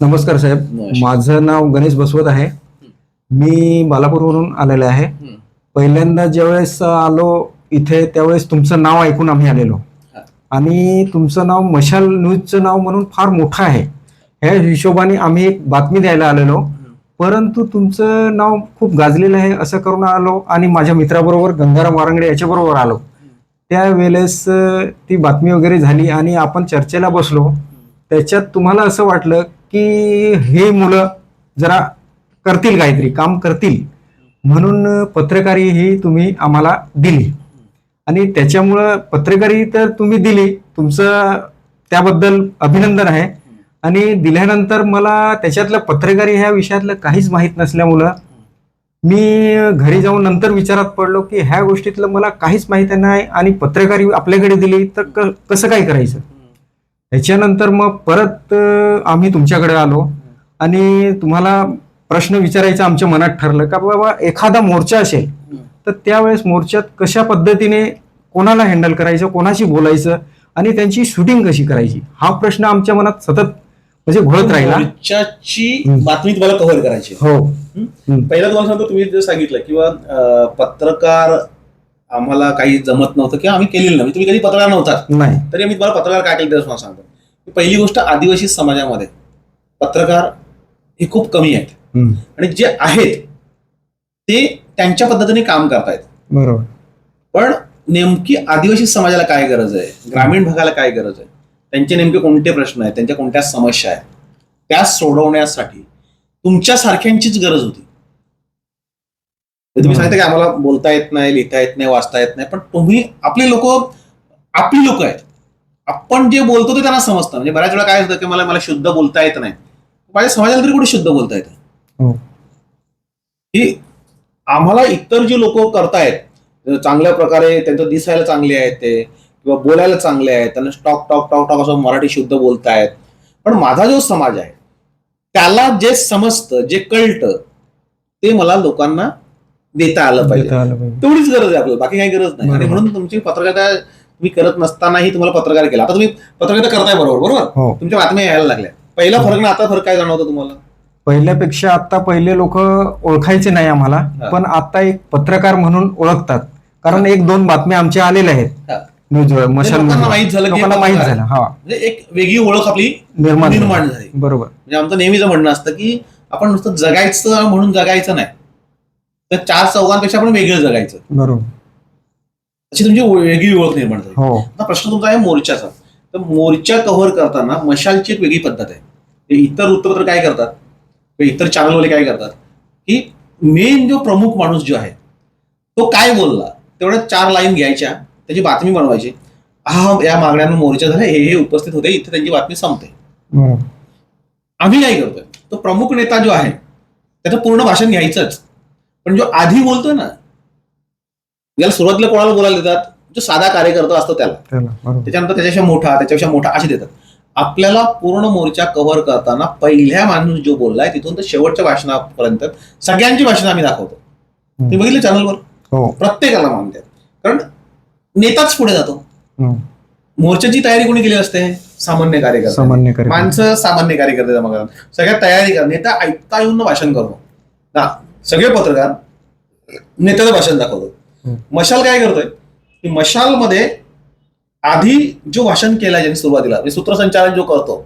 नमस्कार साहेब. माझं नाव गणेश बसवत आहे. मी बालापूरवरून आलेलो आहे. पहिल्यांदा ज्यावेळेस आलो इथे त्यावेळेस तुमचं नाव ऐकून आम्ही आलेलो. आणि तुमचं नाव मशाल न्यूजचं नाव म्हणून फार मोठं आहे. ह्या हिशोबाने आम्ही एक बातमी द्यायला आलेलो. परंतु तुमचं नाव खूप गाजलेलं आहे असं करून आलो आणि माझ्या मित्राबरोबर गंगाराम वारंगडे याच्याबरोबर आलो. त्यावेळेस ती बातमी वगैरे झाली आणि आपण चर्चेला बसलो. त्याच्यात तुम्हाला असं वाटलं की हे मुलं जरा करतील काहीतरी काम करतील. म्हणून पत्रकारी ही तुम्ही आम्हाला दिली. आणि त्याच्यामुळं पत्रकारी तर तुम्ही दिली. तुमचं त्याबद्दल अभिनंदन आहे. आणि दिल्यानंतर मला त्याच्यातलं पत्रकारी ह्या विषयातलं काहीच माहीत नसल्यामुळं मी घरी जाऊन नंतर विचारात पडलो की ह्या गोष्टीतलं मला काहीच माहिती नाही आणि पत्रकारी आपल्याकडे दिली तर क- कसं काय करायचं? त्याच्यानंतर मग परत आम्ही तुमच्याकडे आलो. आणि तुम्हाला प्रश्न विचारायचा आमच्या मनात ठरलं का बाबा एखादा मोर्चा असेल तर त्यावेळेस मोर्चात कशा पद्धतीने कोणाला हँडल करायचं कोणाशी बोलायचं आणि त्यांची शूटिंग कशी करायची हा प्रश्न आमच्या मनात सतत म्हणजे घोळत राहिला. मोर्चाची. बातमी तुम्हाला कव्हर करायची. हो. पहिला तुम्हाला सांगतो तुम्ही जे सांगितलं किंवा पत्रकार आम्हाला काही जमत नव्हतं किंवा आम्ही केलेलं नाही. तुम्ही कधी पत्रकार नव्हता नाही. तरी मी तुम्हाला पत्रकार काय केलं ते तुम्हाला सांगतो. पहिली गोष्ट आदिवासी समाजामध्ये पत्रकार हे खूप कमी आहेत. आणि जे आहेत ते त्यांच्या पद्धतीने काम करतायत. बरोबर. पण नेमकी आदिवासी समाजाला काय गरज आहे? ग्रामीण भागाला काय गरज आहे? त्यांचे नेमके कोणते प्रश्न आहेत? त्यांच्या कोणत्या समस्या आहेत? त्या सोडवण्यासाठी तुमच्या सारख्यांचीच गरज होती. तुम्ही सांगितलं की आम्हाला बोलता येत नाही लिहिता येत नाही वाचता येत नाही पण तुम्ही आपले लोक आपली लोक आहेत. आपण जे बोलतो ते त्यांना समजतं. म्हणजे बऱ्याच वेळा काय होतं की मला मला शुद्ध बोलता येत नाही. माझ्या समाजाला तरी कुठे शुद्ध बोलता येतं? हो. की आम्हाला इतर जे लोक करतायत चांगल्या प्रकारे त्यांचं दिसायला चांगले आहेत ते किंवा बोलायला चांगले आहेत त्यांना स्टॉक टॉक टॉक टॉक असं मराठी शुद्ध बोलतायत. पण माझा जो समाज आहे त्याला जे समजतं जे कळतं ते मला लोकांना देता आलं पाहिजे. तेवढीच गरज आहे आपल्याला. बाकी काही गरज नाही. आणि. म्हणून तुमची पत्रकारिता तुम्ही करत नसतानाही तुम्हाला पत्रकार केला. आता तुम्ही पत्रकारिता करताय बरोबर बरोबर? हो. तुमच्या बातम्या यायला लागल्या. पहिला फरक ना आता फरक काय जाणवतं तुम्हाला? पहिल्यापेक्षा आता पहिले लोक ओळखायचे नाही आम्हाला हा. पण आता एक पत्रकार म्हणून ओळखतात. कारण एक दोन बातम्या आमच्या आलेल्या आहेत. हा. न्यूज मशाल लोकांना माहीत झालं की लोकांना हे माहीत पत्रकार. झालं हा. म्हणजे एक वेगळी ओळख आपली निर्माण झालं. निर्माण झाली. बरोबर. म्हणजे आमचं नेहमीच म्हणणं असतं की आपण नुसतं जगायचं म्हणून जगायचं नाही. तर चार चौघांपेक्षा आपण वेगळं जगायचं. बरोबर. अशी तुमची वेगळी ओळख निर्माण झाली. हो. आता प्रश्न तुमचा आहे मोर्चाचा. तर मोर्चा कव्हर करताना मशालची एक वेगळी पद्धत आहे. ते इतर वृत्तपत्र काय करतात? किंवा इतर चॅनलवाले काय करतात? की मेन जो प्रमुख माणूस जो आहे तो काय बोलला? तेवढ्या चार लाईन घ्यायच्या. त्याची बातमी बनवायची. हा या मागण्यांवर मोर्चा झाला हे हे उपस्थित होते इथे त्यांची बातमी संपते. आम्ही काय करतोय? तो प्रमुख नेता जो आहे त्याचं पूर्ण भाषण घ्यायचंच. पण जो आधी बोलतोय ना याला सुरुवातीला कोणाला बोलायला देतात? जो साधा कार्यकर्ता असतो त्याला. त्याच्यानंतर त्याच्यापेक्षा मोठा त्याच्यापेक्षा मोठा असे देतात. आपल्याला पूर्ण मोर्चा कव्हर करताना पहिल्या माणूस जो बोललाय तिथून तर शेवटच्या भाषणापर्यंत सगळ्यांची भाषणं आम्ही दाखवतो. तुम्ही बघितलं चॅनलवर हो. प्रत्येकाला मानतात कारण नेताच पुढे जातो. मोर्चाची तयारी कोणी केली असते? सामान्य कार्यकर्ते. सामान्य. माणसं सामान्य कार्यकर्ते जमा करतात. सगळ्यात तयारी कर नेता ऐकता येऊन भाषण करतो. ना सगळे पत्रकार नेत्याचं भाषण दाखवतो. मशाल काय करतोय? की मशालमध्ये आधी जो भाषण केलाय ज्यांनी सुरुवातीला म्हणजे सूत्रसंचालन जो करतो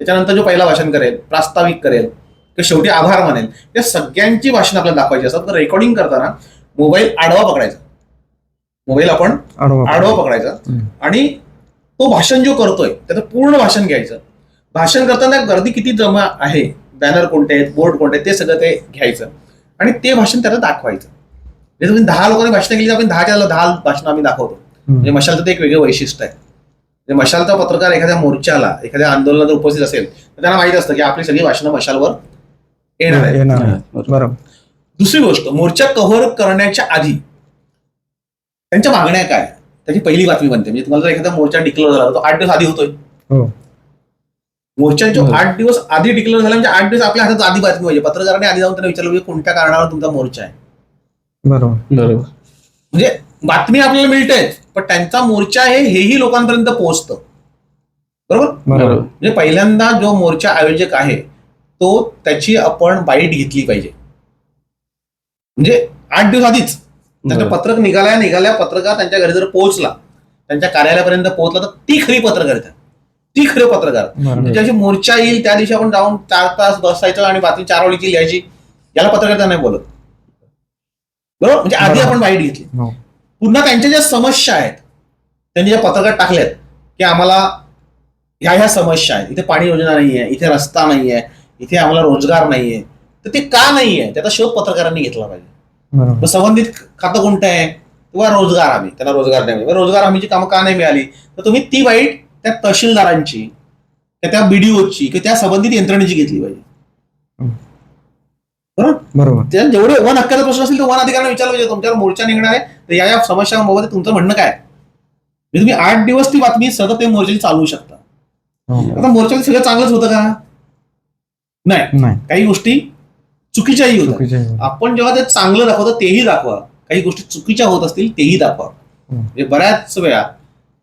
त्याच्यानंतर जो पहिला भाषण करेल प्रास्ताविक करेल किंवा शेवटी आभार मानेल या सगळ्यांची भाषण आपल्याला दाखवायची असतात. तर रेकॉर्डिंग करताना मोबाईल आडवा पकडायचा. मोबाईल आपण आडवा पकडायचा. आणि तो भाषण जो करतोय त्याचं पूर्ण भाषण घ्यायचं. भाषण करताना गर्दी किती जमा आहे? बॅनर कोणते आहेत? बोर्ड कोणते आहेत? ते सगळं ते घ्यायचं. आणि ते भाषण त्याला दाखवायचं. म्हणजे तुम्ही दहा लोकांनी भाषण केली तर आपण दहाच्या दहा भाषण आम्ही दाखवतो. म्हणजे. मशालचं ते एक वेगळं वैशिष्ट्य आहे. म्हणजे मशालचा पत्रकार एखाद्या मोर्चाला एखाद्या आंदोलनात जर उपस्थित असेल तर त्यांना माहीत असतं की आपली सगळी भाषणं मशालवर येणार आहे. बरोबर. दुसरी गोष्ट मोर्चा कव्हर करण्याच्या आधी त्यांच्या मागण्या काय? त्याची पहिली बातमी बनते. म्हणजे तुम्हाला जर एखादा मोर्चा डिक्लेअर झाला तर तो आठ दिवस आधी होतोय. हो. मोर्चा जो बरोबर. आठ दिवस आधी डिक्लेअर झाला म्हणजे आठ दिवस आपल्या हातात आधी बातमी पाहिजे. पत्रकाराने आधी जाऊन त्यांना विचारलं की कोणत्या कारणावर तुमचा मोर्चा आहे? बरोबर. बरोबर. म्हणजे बातमी आपल्याला मिळते पण त्यांचा मोर्चा आहे हेही लोकांपर्यंत पोहोचतं. बरोबर? बरोबर. म्हणजे पहिल्यांदा जो मोर्चा आयोजक आहे तो त्याची आपण बाईट घेतली पाहिजे. म्हणजे आठ दिवस आधीच. त्याचं बरोबर. पत्रक निघाल्या निघाल्या पत्रकार त्यांच्या घरी जर पोहोचला त्यांच्या कार्यालयापर्यंत पोहोचला तर ती खरी पत्रकार आहेत. ती खरे पत्रकार. बरोबर. ज्या दिवशी मोर्चा येईल त्या दिवशी आपण जाऊन चार तास बसायचं आणि बातमी चार ओळीची लिहायची याला पत्रकारिता नाही बोलत. बरोबर? म्हणजे आधी. आपण बाईट घेतली. हो. पुन्हा त्यांच्या ज्या समस्या आहेत त्यांनी ज्या पत्रकात टाकल्यात की आम्हाला ह्या ह्या समस्या आहेत. इथे पाणी योजना नाहीये इथे रस्ता नाहीये इथे आम्हाला रोजगार नाहीये. तर ते का नाहीये? त्याचा शोध पत्रकारांनी घेतला पाहिजे. संबंधित खातं कोणतं आहे? किंवा रोजगार हमी त्यांना रोजगार नाही मिळाला. रोजगार हमीची कामं का नाही मिळाली? तर तुम्ही ती वाईट त्या तहसीलदारांची त्या बीडीओची किंवा त्या संबंधित यंत्रणेची घेतली पाहिजे. बरोबर. त्या जेवढे वन हक्काचा प्रश्न असेल तर वन अधिकाऱ्यांना विचारलं पाहिजे. तुमच्यावर मोर्चा निघणार आहे. तर या या समस्यांबाबत तुमचं म्हणणं काय? म्हणजे तुम्ही आठ दिवस ती बातमी सतत ते मोर्चाची चालवू शकता. हो. आता मोर्चामध्ये सगळं चांगलंच होतं का? नाही. काही गोष्टी चुकीच्याही आहे. आपण जेव्हा ते चांगलं दाखवतो तेही दाखवा. काही गोष्टी चुकीच्या होत असतील तेही दाखवा. हं. म्हणजे बऱ्याच वेळा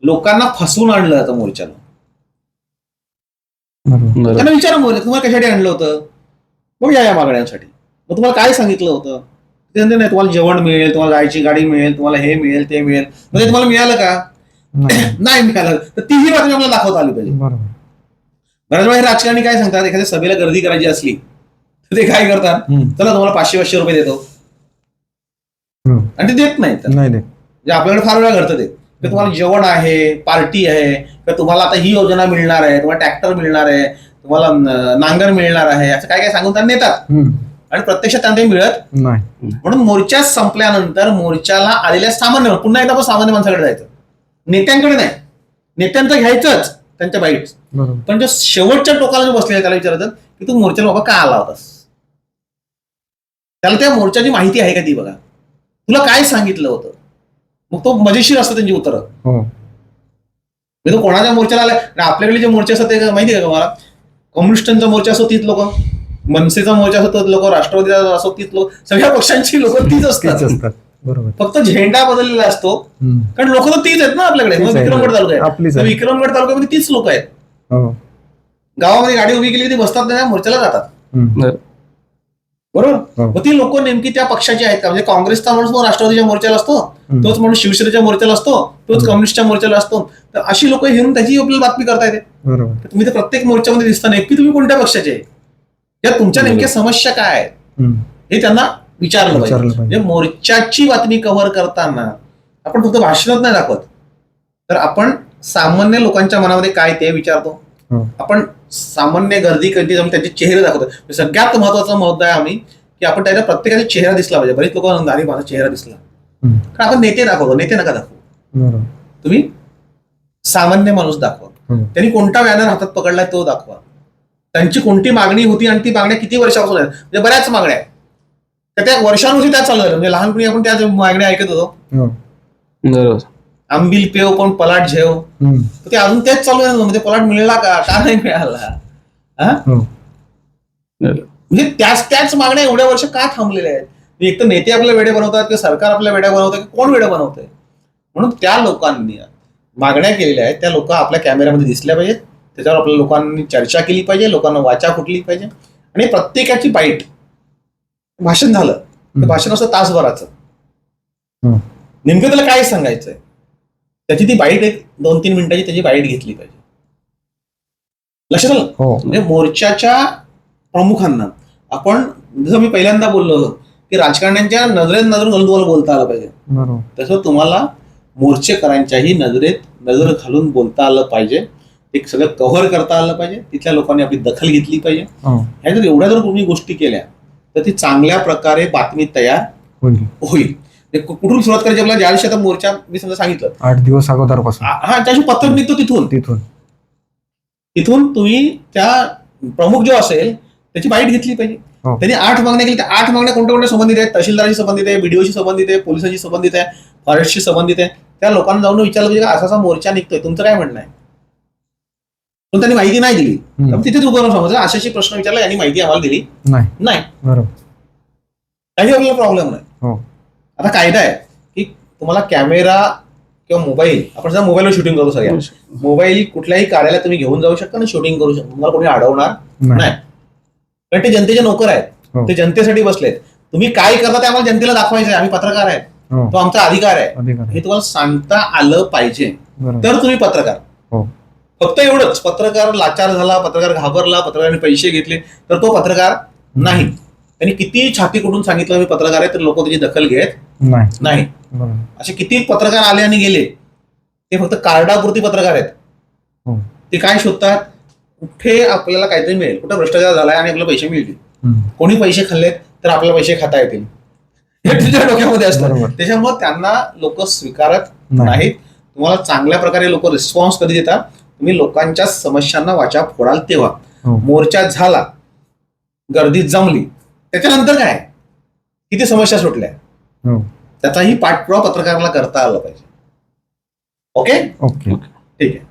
लोकांना फसवून आणलं जातं मोर्चाला त्यांना विचारा मोर्चा तुम्हाला कशासाठी आणलं होतं? मग या या मागण्यांसाठी. मग तुम्हाला काय सांगितलं होतं? नाही तुम्हाला जेवण मिळेल तुम्हाला जायची गाडी मिळेल तुम्हाला हे मिळेल ते मिळेल. ते तुम्हाला मिळालं का? नाही. मिळालं. तर तीही बातमी आपल्याला दाखवता आली पाहिजे. बरोबर. बऱ्याच वेळा हे राजकारणी काय सांगतात? एखाद्या सभेला गर्दी करायची असली तर ते काय करतात. चला तुम्हाला पाचशे पाचशे रुपये देतो. हम्म. आणि ते देत नाहीत. नाही म्हणजे आपल्याकडे फार वेळा घडतं ते. तुम्हाला जेवण आहे पार्टी आहे किंवा तुम्हाला आता ही योजना मिळणार आहे तुम्हाला ट्रॅक्टर मिळणार आहे तुम्हाला नांगर मिळणार आहे असं काय काय सांगून त्यांना नेतात. आणि प्रत्यक्षात त्यांना ते मिळत नाही. म्हणून मोर्चा संपल्यानंतर मोर्चाला आलेल्या सामान्य पुन्हा एकदा सामान्य माणसाकडे जायचं. नेत्यांकडे नाही. नेत्यांचं घ्यायचंच त्यांच्या बाईट पण जो शेवटच्या टोकाला जो बसलेला त्याला विचारतात की तू मोर्चाला बाबा का आला होतास? त्याला त्या मोर्चाची माहिती आहे का ती बघा? तुला काय सांगितलं होतं? मग तो मजेशीर असतं त्यांची उत्तरं. हो. म्हणजे तो कोणाच्या मोर्चाला आला? आपल्याकडे जे मोर्चे असतात ते माहिती आहे का तुम्हाला? कम्युनिस्टांचा मोर्चा असतो तीच लोक. मनसेचा मोर्चा असतो तीच लोक राष्ट्रवादीचा असतो तीच लोक सगळ्या पक्षांची लोक तीच असतात. असतात. बरोबर. फक्त झेंडा बदललेला असतो. कारण लोक तर तीच आहेत ना आपल्याकडे. विक्रमगड तालुका आहे. विक्रमगड तालुक्यामध्ये तीच लोक आहेत. हो. गावामध्ये गाडी उभी केली की ती बसतात त्या मोर्चाला जातात. हम्म. बरोबर? हो. मग ती लोक नेमकी त्या पक्षाची आहेत का? म्हणजे काँग्रेसचा माणूस मग राष्ट्रवादीच्या मोर्चाला असतो. तोच माणूस शिवसेनेच्या मोर्चाला असतो. तोच. कम्युनिस्टच्या मोर्चाला असतो. तर अशी लोक घेऊन त्याची आपल्याला बातमी करता येते. तुम्ही तर प्रत्येक मोर्चामध्ये दिसता नेमकी तुम्ही कोणत्या पक्षाचे? आहे या तुमच्या नेमक्या समस्या काय आहेत. हे त्यांना विचारलं पाहिजे. म्हणजे मोर्चाची बातमी कव्हर करताना आपण फक्त भाषणात नाही दाखवत. तर आपण सामान्य लोकांच्या मनामध्ये काय ते विचारतो. आपण सामान्य गर्दी कधी जाऊन त्यांचे चेहरे दाखवतो. म्हणजे सगळ्यात महत्त्वाचा मुद्दा आहे आम्ही की आपण त्याच्या प्रत्येकाचा चेहरा दिसला पाहिजे. बरेच लोक अरे माझा चेहरा दिसला. कारण आपण नेते दाखवतो. नेते नका दाखवू. तुम्ही सामान्य माणूस दाखवा. त्यांनी कोणता बॅनर हातात पकडलाय तो दाखवा. त्यांची कोणती मागणी होती आणि ती मागण्या किती वर्षापासून आहेत? म्हणजे बऱ्याच मागण्या आहेत. तर त्या वर्षानुवर्षी त्या चालू आहेत म्हणजे लहानपणी आपण त्याच मागण्या ऐकत होतो. हो. बरोबर. आंबिल पेव पण पलाट झेव. ते अजून तेच चालू आहे ना, म्हणजे पलाट मिळाला का? का नाही मिळाला? हा? म्हणजे त्याच त्याच मागण्या एवढ्या वर्ष का थांबलेल्या आहेत? म्हणजे एक तर नेते आपल्या वेडे बनवतात किंवा सरकार आपल्या वेड्या बनवतं की कोण वेडे बनवतंय? म्हणून त्या लोकांनी मागण्या केलेल्या आहेत. त्या लोक आपल्या कॅमेऱ्यामध्ये दिसल्या पाहिजेत. त्याच्यावर आपल्या लोकांनी चर्चा केली पाहिजे लोकांना वाचा फुटली पाहिजे. आणि प्रत्येकाची बाईट. भाषण झालं. ते हम्म. भाषण असतं तासभराचं. नेमकं त्याला काय सांगायचंय? त्याची ती बाईट एक दोन तीन मिनिटाची त्याची बाईट घेतली पाहिजे. लक्षात आलं? हो. म्हणजे मोर्चाच्या प्रमुखांना आपण जसं मी पहिल्यांदा बोललो होतो की राजकारण्यांच्या नजरेत नजर घालून तुम्हाला बोलता आलं पाहिजे. तसं तुम्हाला मोर्चेकरांच्याही नजरेत नजर घालून बोलता आलं पाहिजे. एक सगळं कव्हर करता आलं पाहिजे. तिथल्या लोकांनी आपली दखल घेतली पाहिजे. हो. ह्या जर एवढ्या जर तुम्ही गोष्टी केल्या तर ती चांगल्या प्रकारे बातमी तयार होईल. कु- कुठून सुरुवात करायची आपल्याला? ज्या दिवशी आता मोर्चा मी समजा सांगितलं. आठ दिवस अगोदरपासून. आ- हा त्याशी पत्रक निघतो तिथून. तिथून. तिथून तुम्ही त्या प्रमुख जो असेल त्याची बाईट घेतली पाहिजे. हो. त्यांनी आठ मागण्या केली त्या आठ मागण्या कोणत्या कोणत्या संबंधित आहेत? तहसीलदाराशी संबंधित आहे बीडीओशी संबंधित आहे पोलिसांशी संबंधित आहे फॉरेस्टशी संबंधित आहे. त्या लोकांना जाऊन विचारलं पाहिजे का असा असा मोर्चा निघतोय. तुमचं काय म्हणणं आहे? पण त्यांनी माहिती नाही दिली. तर तिथेच उभं राहून सांगायचं अशाशी प्रश्न विचारला यांनी माहिती आम्हाला दिली. नाही. नाही. बरोबर. काही आपल्याला प्रॉब्लेम नाही. हो. आता कायदा आहे की तुम्हाला कॅमेरा किंवा मोबाईल आपण सध्या मोबाईलवर शूटिंग करतो सगळ्या. मोबाईल कुठल्याही कार्यालयात तुम्ही घेऊन जाऊ शकता आणि शूटिंग करू शकता. तुम्हाला कोणी अडवणार नाही. कारण ते जनतेचे नोकर आहेत. हो. ते जनतेसाठी बसलेत. तुम्ही काय करता ते आम्हाला जनतेला दाखवायचं आहे. आम्ही पत्रकार आहे हो. तो आमचा अधिकार आहे. हे तुम्हाला सांगता आलं पाहिजे. तर तुम्ही पत्रकार. हो. फक्त एवढंच. पत्रकार लाचार झाला पत्रकार घाबरला पत्रकाराने पैसे घेतले तर तो पत्रकार नाही. त्यांनी किती छाती कुठून सांगितलं मी पत्रकार आहे तर लोक त्याची दखल घेत नाही. असे किती पत्रकार आले आणि गेले ते फक्त कार्डापुरती पत्रकार आहेत. हो. ते काय शोधतात? कुठे आपल्याला काहीतरी मिळेल. कुठे भ्रष्टाचार झालाय आणि आपल्याला पैसे मिळतील. कोणी पैसे खाल्लेत तर आपल्याला पैसे खाता येतील. हे तुझ्या डोक्यामध्ये असतं. बरोबर. त्याच्यामुळे त्यांना लोक स्वीकारत नाही. नाहीत. तुम्हाला चांगल्या प्रकारे लोक रिस्पॉन्स कधी देतात? तुम्ही लोकांच्या समस्यांना वाचा फोडाल तेव्हा. हो. मोर्चा झाला गर्दीत जमली त्याच्यानंतर काय? किती समस्या सुटल्या? हो. त्याचाही पाठपुरावा पत्रकाराला करता आला पाहिजे. ओके? ओके. ठीक आहे.